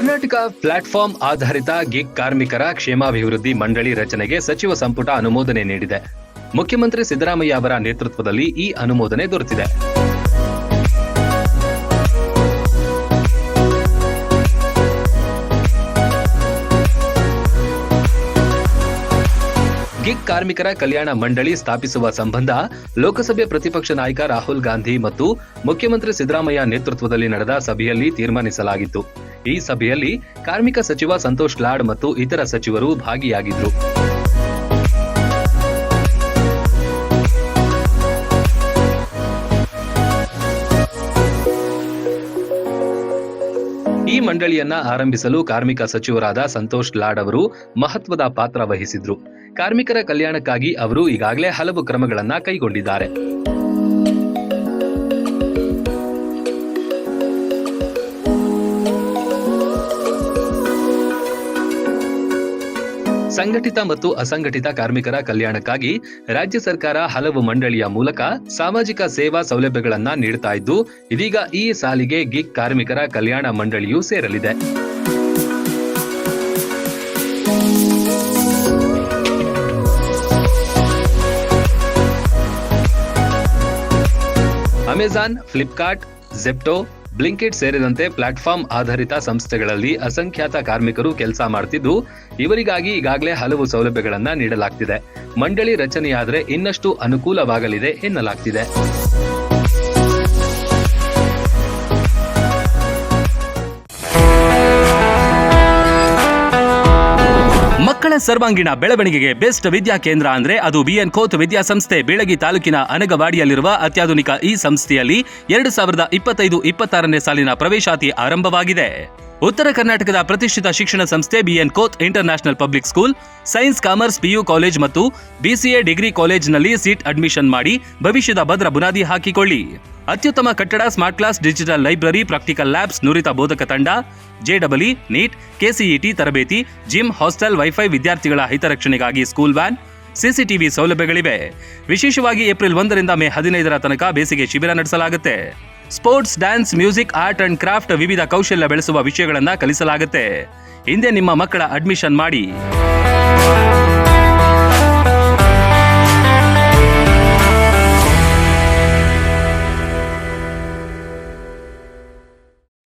Karnataka platform ಆಧಾರಿತ gig ಕಾರ್ಮಿಕರ ಕ್ಷೇಮಾಭಿವೃದ್ಧಿ ಮಂಡಳಿ ರಚನೆಗೆ ಸಚಿವ ಸಂಪುಟ ಅನುಮೋದನೆ ನೀಡಿದೆ. ಮುಖ್ಯಮಂತ್ರಿ ಸಿದ್ದರಾಮಯ್ಯ ಅವರ ನೇತೃತ್ವದಲ್ಲಿ ಈ ಅನುಮೋದನೆ ದೊರೆತಿದೆ. ಗಿಗ್ ಕಾರ್ಮಿಕರ ಕಲ್ಯಾಣ ಮಂಡಳಿ ಸ್ಥಾಪಿಸುವ ಸಂಬಂಧ ಲೋಕಸಭೆ ಪ್ರತಿಪಕ್ಷ ನಾಯಕ ರಾಹುಲ್ ಗಾಂಧಿ ಮತ್ತು ಮುಖ್ಯಮಂತ್ರಿ ಸಿದ್ದರಾಮಯ್ಯ ನೇತೃತ್ವದಲ್ಲಿ ನಡೆದ ಸಭೆಯಲ್ಲಿ ತೀರ್ಮಾನಿಸಲಾಗಿತ್ತು. ಈ ಸಭೆಯಲ್ಲಿ ಕಾರ್ಮಿಕ ಸಚಿವ ಸಂತೋಷ್ ಲಾಡ್ ಮತ್ತು ಇತರ ಸಚಿವರು ಭಾಗಿಯಾಗಿದ್ದರು ಈ ಮಂಡಳಿಯನ್ನ ಆರಂಭಿಸಲು ಕಾರ್ಮಿಕ ಸಚಿವರಾದ ಸಂತೋಷ್ ಲಾಡ್ ಅವರು ಮಹತ್ವದ ಪಾತ್ರ ವಹಿಸಿದ್ರು. ಕಾರ್ಮಿಕರ ಕಲ್ಯಾಣಕ್ಕಾಗಿ ಅವರು ಈಗಾಗಲೇ ಹಲವು ಕ್ರಮಗಳನ್ನ ಕೈಗೊಂಡಿದ್ದಾರೆ. ಸಂಘಟಿತ ಮತ್ತು ಅಸಂಘಟಿತ ಕಾರ್ಮಿಕರ ಕಲ್ಯಾಣಕ್ಕಾಗಿ ರಾಜ್ಯ ಸರ್ಕಾರ ಹಲವು ಮಂಡಳಿಯ ಮೂಲಕ ಸಾಮಾಜಿಕ ಸೇವಾ ಸೌಲಭ್ಯಗಳನ್ನ ನೀಡುತ್ತಾ ಇದ್ದು, ಇದೀಗ ಈ ಸಾಲಿಗೆ ಗಿಗ್ ಕಾರ್ಮಿಕರ ಕಲ್ಯಾಣ ಮಂಡಳಿಯು ಸೇರಲಿದೆ. ಅಮೆಜಾನ್, ಫ್ಲಿಪ್ಕಾರ್ಟ್ ಜೆಪ್ಟೋ ಬ್ಲಿಂಕಿಟ್ ಸೇರಿದಂತೆ ಪ್ಲಾಟ್ಫಾರ್ಮ್ ಆಧಾರಿತ ಸಂಸ್ಥೆಗಳಲ್ಲಿ ಅಸಂಖ್ಯಾತ ಕಾರ್ಮಿಕರು ಕೆಲಸ ಮಾಡ್ತಿದ್ದು, ಇವರಿಗಾಗಿ ಈಗಾಗಲೇ ಹಲವು ಸೌಲಭ್ಯಗಳನ್ನ ನೀಡಲಾಗ್ತಿದೆ. ಮಂಡಳಿ ರಚನೆಯಾದರೆ ಇನ್ನಷ್ಟು ಅನುಕೂಲವಾಗಲಿದೆ ಎನ್ನಲಾಗ್ತಿದೆ. ಮಕ್ಕಳ ಸರ್ವಾಂಗೀಣ ಬೆಳವಣಿಗೆಗೆ ಬೆಸ್ಟ್ ವಿದ್ಯಾ ಕೇಂದ್ರ ಅಂದ್ರೆ ಅದು ಬಿಎನ್ ಕೋತ್ ವಿದ್ಯಾಸಂಸ್ಥೆ ಬೀಳಗಿ ತಾಲೂಕಿನ ಅನಗವಾಡಿಯಲ್ಲಿರುವ ಅತ್ಯಾಧುನಿಕ ಈ ಸಂಸ್ಥೆಯಲ್ಲಿ ಎರಡು ಸಾವಿರದ ಇಪ್ಪತ್ತೈದು ಇಪ್ಪತ್ತಾರನೇ ಸಾಲಿನ ಪ್ರವೇಶಾತಿ ಆರಂಭವಾಗಿದೆ. ಉತ್ತರ ಕರ್ನಾಟಕದ ಪ್ರತಿಷ್ಠಿತ ಶಿಕ್ಷಣ ಸಂಸ್ಥೆ B N Kot inter public school, science, commerce PU college ಮತ್ತು ಬಿಸಿಎ ಡಿಗ್ರಿ ಕಾಲೇಜ್ನಲ್ಲಿ ಸೀಟ್ ಅಡ್ಮಿಷನ್ ಮಾಡಿ ಭವಿಷ್ಯದ ಭದ್ರ ಬುನಾದಿ ಹಾಕಿಕೊಳ್ಳಿ. ಅತ್ಯುತ್ತಮ ಕಟ್ಟಡ smart class digital library practical labs ನುರಿತ ಬೋಧಕ ತಂಡ ಜೆಡಬ್ಲ್ಇ ನೀಟ್ ಕೆಸಿಇಟಿ ತರಬೇತಿ ಜಿಮ್ ಹಾಸ್ಟೆಲ್ ವೈಫೈ ವಿದ್ಯಾರ್ಥಿಗಳ ಹಿತರಕ್ಷಣೆಗಾಗಿ ಸ್ಕೂಲ್ ವ್ಯಾನ್ ಸಿಸಿಟಿವಿ ಸೌಲಭ್ಯಗಳಿವೆ. ವಿಶೇಷವಾಗಿ ಏಪ್ರಿಲ್ ಒಂದರಿಂದ ಮೇ ಹದಿನೈದರ ತನಕ ಬೇಸಿಗೆ ಶಿಬಿರ ನಡೆಸಲಾಗುತ್ತೆ. Sports dance music art and craft ವಿವಿಧ ಕೌಶಲ್ಯ ಬೆಳೆಸುವ ವಿಷಯಗಳನ್ನು ಕಲಿಸಲಾಗುತ್ತೆ. ಹಿಂದೆ ನಿಮ್ಮ ಮಕ್ಕಳ ಅಡ್ಮಿಷನ್ ಮಾಡಿ.